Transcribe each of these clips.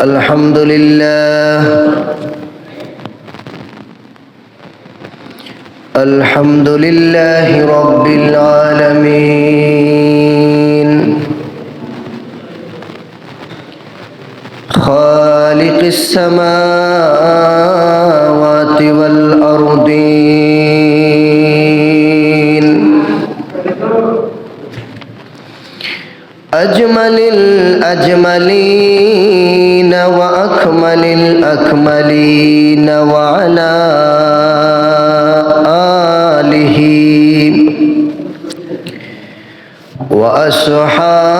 الحمد لله. الحمد لله رب العالمين. خالق السماوات والأرضين. أجمل الأجملين. الأكملين وعلى آله وأصحابه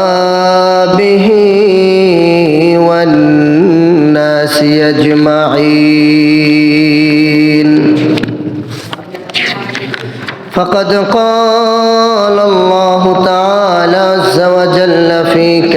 والناس أجمعين. فقد قال الله تعالى عز وجل في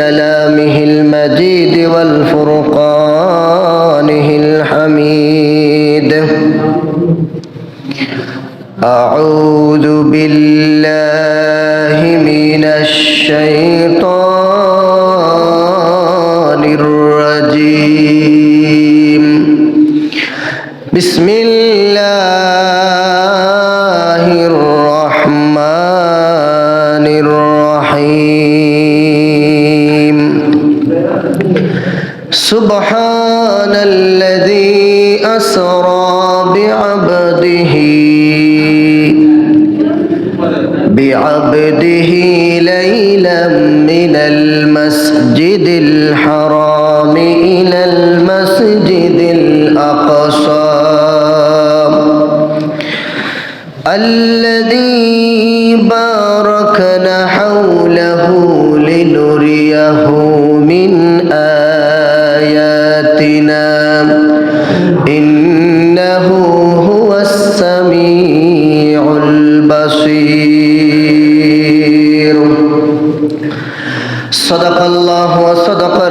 أسرى بعبده. بعبده ليلا من المسجد الحرام إلى المسجد الأقصى.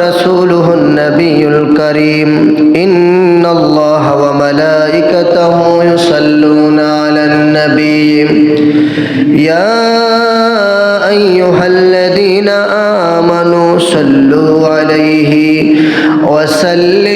وصدق رسوله النبي الكريم. إن الله وملائكته يصلون على النبي. يا أيها الذين آمنوا صلوا عليه وسلموا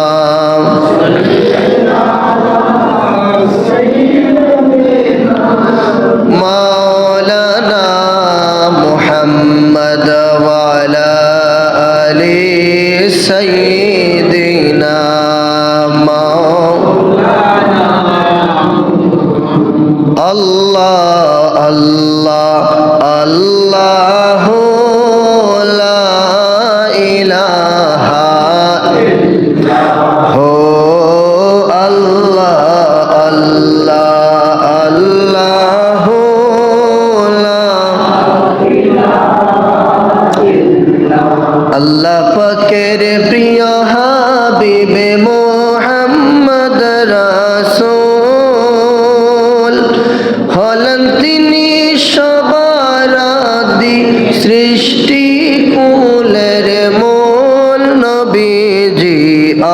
lalu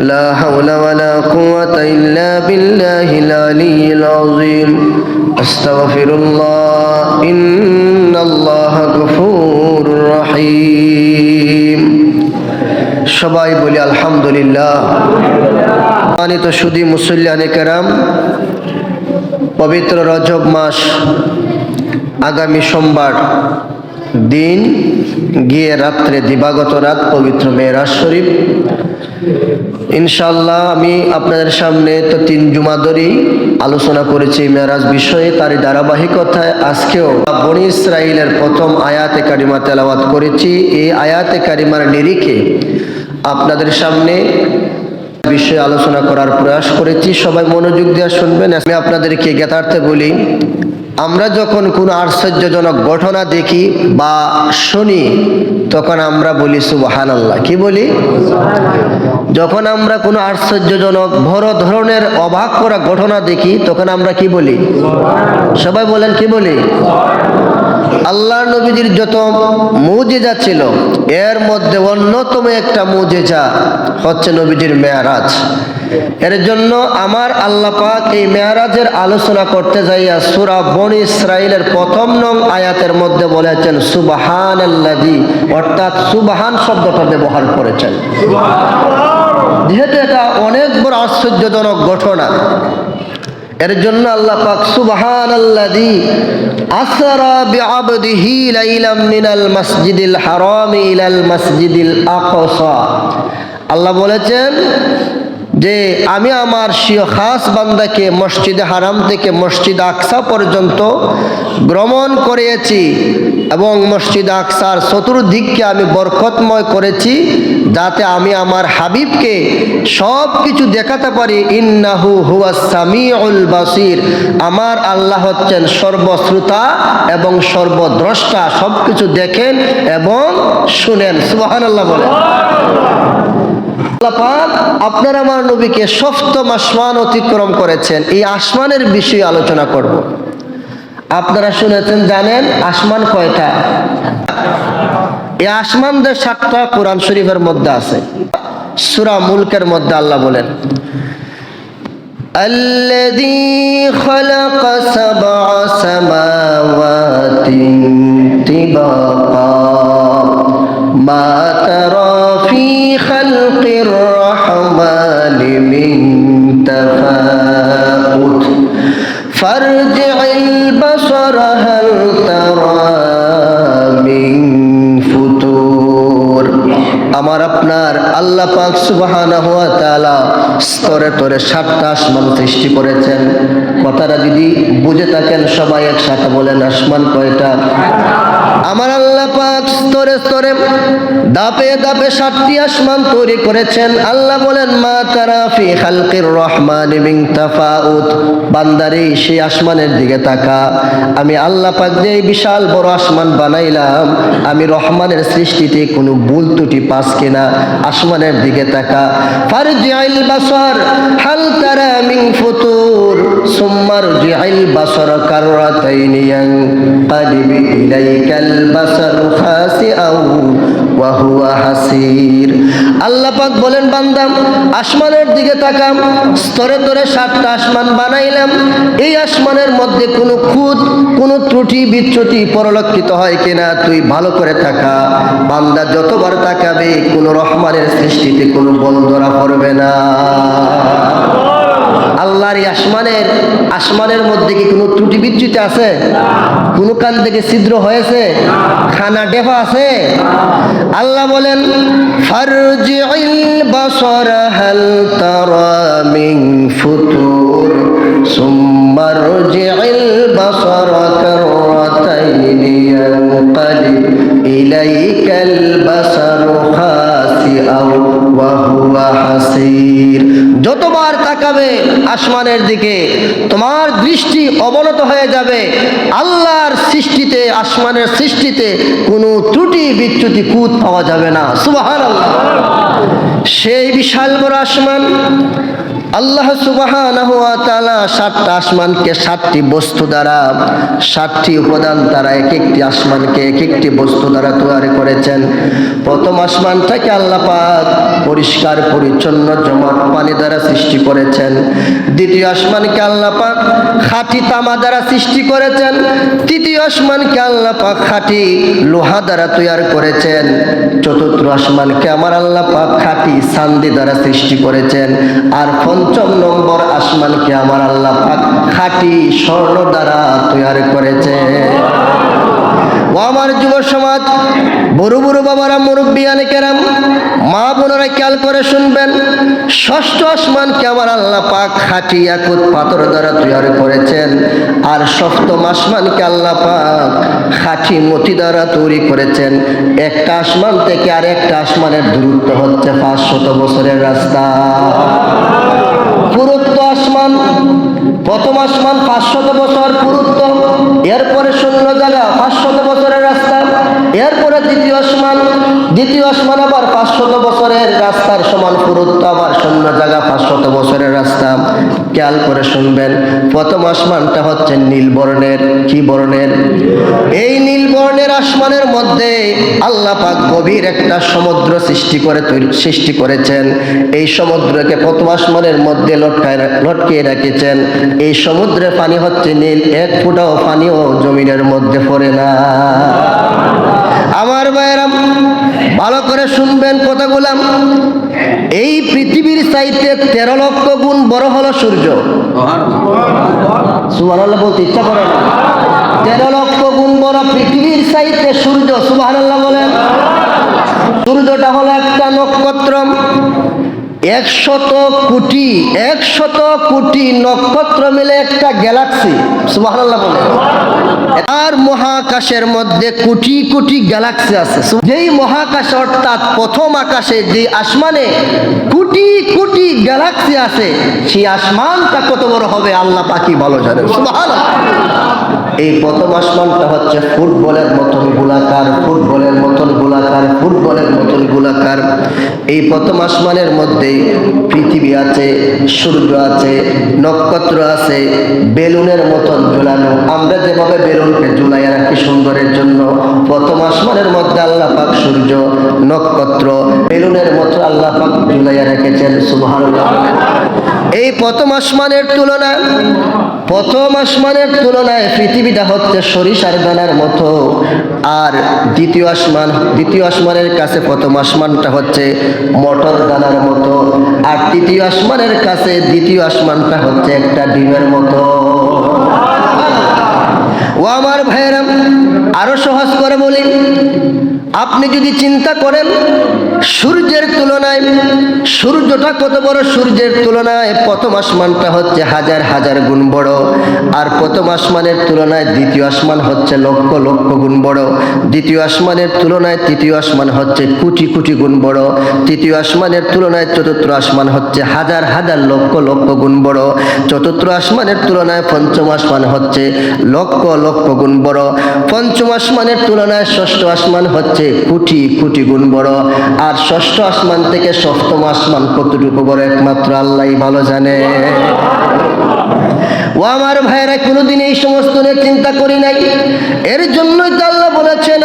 لا حول ولا قوة إلا بالله العلي العظيم. أستغفر الله. إن الله غفور رحيم. সবাই বলি আলহামদুলিল্লাহ। মানিত সুদি মুসল্লিয়ানে কেরাম, পবিত্র রজব মাস আগামী সোমবার দিন গিয়ে রাত্রে দিবাগত রাত পবিত্র মেয়েরাজ শরীফ ইনশাল্লাহ আমি আপনাদের সামনে তো তিন জুমা ধরেই আলোচনা করেছি মেয়েরাজ বিষয়ে, তারই ধারাবাহিকতায় আজকেও বনি ইসরায়েলের প্রথম আয়াতে কারিমা তেলাওয়াত করেছি। এই আয়াতে কারিমার নিরিখে আপনাদের সামনে বিষয়ে আলোচনা করার প্রয়াস করেছি। সবাই মনোযোগ দেওয়া শুনবেন। আমি আপনাদেরকে জ্ঞাতার্থে বলি আমরা যখন কোনো আশ্চর্যজনক ঘটনা দেখি বা শুনি, তখন আমরা বলি সুবাহান আল্লাহ কি বলি? যখন আমরা কোনো আশ্চর্যজনক বড় ধরনের অবাক করা ঘটনা দেখি, তখন আমরা কি বলি? সবাই বলেন, কি বলি? আল্লাহ নবীজির যত মুজেজা ছিল, এর মধ্যে অন্যতম একটা মুজেজা হচ্ছে নবীজির মেয়ারাজ। এর জন্য আমার আল্লাহ পাক এই মেয়ারাজের আলোচনা করতে যাইয়া সুরা বনি ইসরাইলের প্রথম নং আয়াতের মধ্যে বলেছেন সুবাহান আল্লাদি অর্থাৎ সুবাহান শব্দটা ব্যবহার করেছেন। যেহেতু এটা অনেক বড় আশ্চর্যজনক ঘটনা এর জন্য আল্লাহ পাক সুবহান আল্লাদি আসরা বিআবদিহি লাইলাম মিনাল মসজিদিল হারাম ইলাল মসজিদিল আকসা। আল্লাহ বলেছেন যে আমি আমার খাস বান্দাকে মসজিদে হারাম থেকে মসজিদ আকসা পর্যন্ত ভ্রমণ করিয়েছি এবং মসজিদ আকসার চতুর্দিককে আমি বরকতময় করেছি যাতে আমি আমার হাবিবকে সব কিছু দেখাতে পারি। ইন্নাহু হুয়া সামিউল বাসির। আমার আল্লাহ হচ্ছেন সর্বশ্রোতা এবং সর্বদ্রষ্টা। সব কিছু দেখেন এবং শুনেন। সুবাহান আল্লাহ বলেন। পাক আপনার আমার নবীকে সপ্তম আসমান অতিক্রম করেছেন এই আসমানের বিষয়ে আলোচনা করব আপনারা শুনেছেন জানেন আসমান কয়টা এই আসমানদের সাতটা কোরআন শরীফের মধ্যে আছে সুরা মুলকের মধ্যে আল্লাহ বলেন الذي خلق سبع আপনার আল্লাহ পাক সুবাহানা হওয়া তাআলা স্তরে তরে সাতটা আসমান সৃষ্টি করেছেন। কথাটা যদি বুঝে থাকেন সবাই একসাথে বলেন, আসমান কয়টা? আমার আল্লাহ পাক স্তরে স্তরে দাপে দাপে সাতটি আসমান তৈরি করেছেন। আল্লাহ বলেন, মা তারা ফি খালকির রহমান মিন তাফাউত। বান্দারে, সেই আসমানের দিকে তাকা। আমি আল্লাহ পাক যে বিশাল বড় আসমান বানাইলাম, আমি রহমানের সৃষ্টিতে কোনো ভুল ত্রুটি পাস কিনা আসমানের দিকে তাকা। ফারজিআল বাসর, হাল তারা মিন ফুতুর। সুম্মার জিআল বাসর কাররাতাইনি ইয়ানকালিব ইলাইকাল বাসর হুয়া হাসির। আল্লাহ পাক বলেন বান্দাম আসমানের দিকে তাকাম, স্তরে স্তরে সাতটা আসমান বানাইলাম। এই আসমানের মধ্যে কোনো খুদ কোনো ত্রুটি, বিচ্যুতি পরলক্ষিত হয় কিনা, তুই ভালো করে থাকা বান্দা, যতবার তাকাবে, কোনো রহমানের সৃষ্টিতে কোনো বল ধরা পড়বে না। আল্লাহর আসমানের আসমানের মধ্যে কি কোনো ত্রুটি বিচ্যুতি আছে? কোনো কান থেকে ছিদ্র হয়েছে? খানা ডেফা আছে? আল্লাহ বলেন ফারজিল বাসর, হাল তারা মিন ওয়া হুয়া যতবার তাকাবে আসমানের দিকে, তোমার দৃষ্টি অবনত হয়ে যাবে। আল্লাহর সৃষ্টিতে, আসমানের সৃষ্টিতে কোনো ত্রুটি, বিচ্যুতি, কুত পাওয়া যাবে না। সুবাহ সেই বিশাল বড় আসমান আল্লাহ তাআলা সাতটা আসমানকে, সাতটি বস্তু দ্বারা, সাতটি উপাদান দ্বারা এক একটি আসমানকে এক একটি বস্তু দ্বারা তৈরি করেছেন। প্রথম আসমানটাকে আল্লাহ পাক পরিষ্কার, পরিচ্ছন্ন, জমাট পানি দ্বারা সৃষ্টি করেছেন। দ্বিতীয় আসমানকে আল্লাহ পাক খাঁটি তামা দ্বারা সৃষ্টি করেছেন। তৃতীয় আসমানকে আল্লাহ পাক খাঁটি লোহা দ্বারা তৈরি করেছেন। চতুর্থ আসমানকে আমার আল্লাহ পাক খাঁটি সান্দি দ্বারা সৃষ্টি করেছেন। আর পঞ্চম নম্বর আসমানকে আমার আল্লাহ খাটি স্বর্ণ দ্বারা তৈরি করেছে। ও আমার যুব সমাজ বড় বড় বাবারা মুরব্বিয়ানে কেরাম, মা বোনেরা খেয়াল করে শুনবেন, ষষ্ঠ আসমানকে আমার আল্লাহ পাক খাঁটি একুত পাথর দ্বারা তৈরি করেছেন, আর সপ্তম আসমানকে আল্লাহ পাক খাঁটি মতি দ্বারা তৈরি করেছেন। একটা আসমান থেকে আর একটা আসমানের দূরত্ব হচ্ছে পাঁচশত বছরের রাস্তা। পুরুত্ব আসমান, প্রথম আসমান পাঁচশত বছর পুরুত্ব, এরপরে শূন্য জায়গা পাঁচশত বছরের এরপরে দ্বিতীয় আসমান দ্বিতীয় আসমান আবার পাঁচশত বছরের রাস্তার সমান পুরুত্ব, আবার শূন্য জায়গা পাঁচশত বছরের রাস্তা। খেয়াল করে শুনবেন, প্রথম আসমানটা হচ্ছে নীল বর্ণের। কি বর্ণের? এই নীল বর্ণের আসমানের মধ্যে আল্লাহ পাক গভীর একটা সমুদ্র সৃষ্টি করে সৃষ্টি করেছেন। এই সমুদ্রকে প্রথম আসমানের মধ্যে লটকায় লটকিয়ে রেখেছেন। এই সমুদ্রের পানি হচ্ছে নীল, এক ফুটাও পানিও জমিনের মধ্যে পড়ে না। আমার ভাইয়েরা, ভালো করে শুনবেন কথা বললাম এই পৃথিবীর চাইতে তেরো লক্ষ গুণ বড় হলো সূর্য। সুবাহ বলতে ইচ্ছা করে না। তেরো লক্ষ গুণ বড় পৃথিবীর চাইতে সূর্য সুবাহ বলেন। সূর্যটা হলো একটা নক্ষত্র। একশত কোটি একশত কোটি নক্ষত্র মিলে একটা গ্যালাক্সি বলে। আর মহাকাশের মধ্যে কোটি কোটি গ্যালাক্সি আছে। যেই মহাকাশ অর্থাৎ প্রথম আকাশে যে আসমানে কোটি কোটি গ্যালাক্সি আছে, সেই আসমানটা কত বড় হবে আল্লাহ পাকি ভালো জানেন। সুবহানাল্লাহ। এই প্রথম আসমানটা হচ্ছে ফুটবলের মতন গোলাকার, ফুটবলের মতন গোলাকার, ফুটবলের মতন গোলাকার। এই প্রথম আসমানের মধ্যে পৃথিবী আছে সূর্য আছে, নক্ষত্র আছে, বেলুনের মতন ঝুলানো। আমরা যেভাবে বেলুনকে ঝুলাই রাখি সুন্দরের জন্য প্রথম আসমানের মধ্যে আল্লাহ পাক সূর্য, নক্ষত্র, বেলুনের মতো আল্লাহ পাক ঝুলাইয়া রেখেছেন, সুবহানাল্লাহ। এই প্রথম আসমানের তুলনায় প্রথম আসমানের তুলনায় পৃথিবীটা হচ্ছে সরিষার দানার মতো। আর দ্বিতীয় আসমান, দ্বিতীয় আসমানের কাছে প্রথম আসমানটা হচ্ছে মটর দানার মতো। আর তৃতীয় আসমানের কাছে দ্বিতীয় আসমানটা হচ্ছে একটা ডিমের মতো। ও আমার ভাইয়েরা, আরও সহজ করে বলি আপনি যদি চিন্তা করেন, সূর্যের তুলনায়, সূর্যটা কত বড় সূর্যের তুলনায়, প্রথম আসমানটা হচ্ছে হাজার হাজার গুণ বড়, আর প্রথম আসমানের তুলনায় দ্বিতীয় আসমান হচ্ছে লক্ষ লক্ষ গুণ বড়, দ্বিতীয় আসমানের তুলনায় তৃতীয় আসমান হচ্ছে কোটি কোটি গুণ বড়, তৃতীয় আসমানের তুলনায় চতুর্থ আসমান হচ্ছে হাজার হাজার লক্ষ লক্ষ গুণ বড়, চতুর্থ আসমানের তুলনায় পঞ্চম আসমান হচ্ছে লক্ষ লক্ষ গুণ বড়, পঞ্চম আসমানের তুলনায় ষষ্ঠ আসমান হচ্ছে কোটি কোটি গুণ বড়। আর ষষ্ঠ আসমান থেকে সপ্তম আসমান কতটুকু বড় একমাত্র আল্লাহ ভালো জানে। ও আমার ভাইরা কোনোদিন এই সমস্ত নিয়ে চিন্তা করি নাই। এর আল্লাহ বলেছেন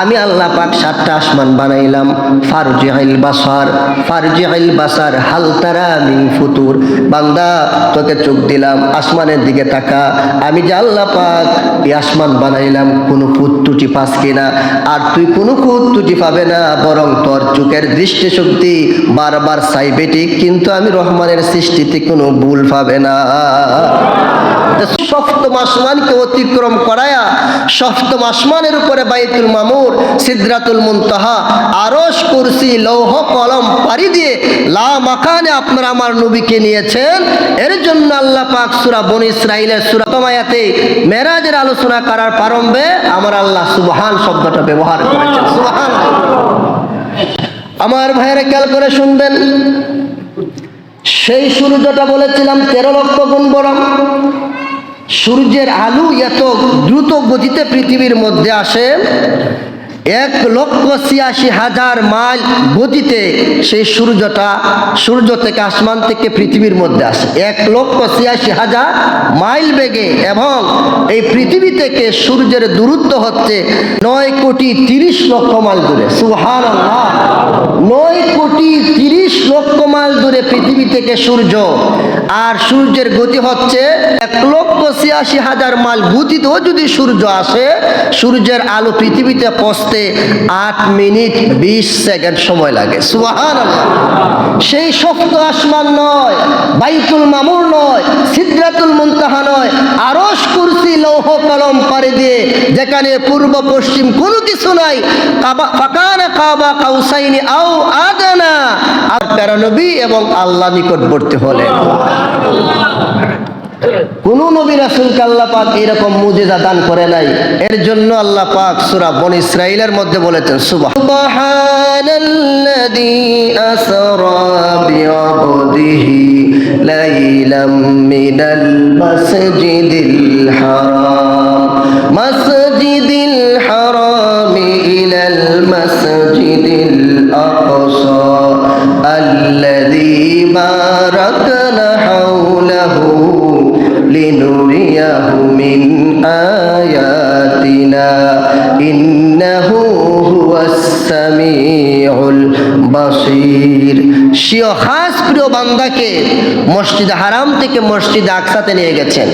আমি আল্লাহ পাক সাতটা আসমান বানাইলাম। ফারজি আইল বাসার ফারজি আইল বাসার, হাল তারা মিন ফুতুর। বান্দা, তোকে চোখ দিলাম, আসমানের দিকে তাকা। আমি যে আল্লাহ পাক এই আসমান বানাইলাম, কোনো ফুট ত্রুটি পাস কিনা? আর তুই কোনো ফুট ত্রুটি পাবে না, বরং তোর চোখের দৃষ্টি শক্তি বারবার সাইবেটিক, কিন্তু আমি রহমানের সৃষ্টিতে কোনো ভুল পাবে না। সপ্তম আসমানকে অতিক্রম করায়া সপ্তম আসমানের উপরে বাইতুল মামুর, সিদ্রাতুল মুনতাহা আরস কুরসি, লৌহ কলম পাড়ি দিয়ে লা মাকানে আপনারা আমার নবীকে নিয়েছেন। এর জন্য আল্লাহ পাক সূরা বনি ইসরাইলের সূরা মেরাজের আলোচনা করার প্রারম্ভে আমার আল্লাহ সুবহান শব্দটা ব্যবহার করেছেন। সুবহান। আমার ভাইয়েরা খেয়াল করে শুনবেন। সেই সূর্যটা বলেছিলাম তেরো লক্ষ গুণ বড় সূর্যের আলু এত দ্রুত গতিতে পৃথিবীর মধ্যে আসে এক লক্ষ ছিয়াশি হাজার মাইল গতিতে সেই সূর্যটা, সূর্য থেকে আসমান থেকে পৃথিবীর মধ্যে আসে। এক লক্ষ ছিয়াশি হাজার মাইল বেগে এবং এই পৃথিবী থেকে সূর্যের দূরত্ব হচ্ছে নয় কোটি তিরিশ লক্ষ মাইল দূরে। সুহান নয় কোটি তিরিশ লক্ষ মাইল দূরে পৃথিবী থেকে সূর্য। আর সূর্যের গতি হচ্ছে এক লক্ষ ছিয়াশি হাজার মাইল গতিতেও যদি সূর্য আসে, সূর্যের আলো পৃথিবীতে পৌঁছতে আট মিনিট বিশ সেকেন্ড সময় লাগে। সেই শক্ত আসমান নয়, বাইতুল মামুর নয়, সিদ্রাতুল মুনতাহা নয়, আরশ কুরসি লৌহ কলম পারে দিয়ে যেখানে পূর্ব পশ্চিম কোনো কিছু নাই, কাবা কাবা কাউসাইনি আও আদানা। আর প্যারা নবী এবং আল্লাহ নিকটবর্তী হলেন। কোন নবী রাসুলকে আল্লাহ পাক এরকম মুজেদা দান করে নাই। এর জন্য আল্লাহ পাক সুরা বন ইসরাইলের মধ্যে বলেছেন সুবাহ মসজিদিল হারাম। মসজিদিল হারাম ইলাল মসজিদিল من آياتنا إنه هو السميع البصير সিও খাস প্রিয় বান্দাকে মসজিদ হারাম থেকে মসজিদ আকসাতে নিয়ে গেছেন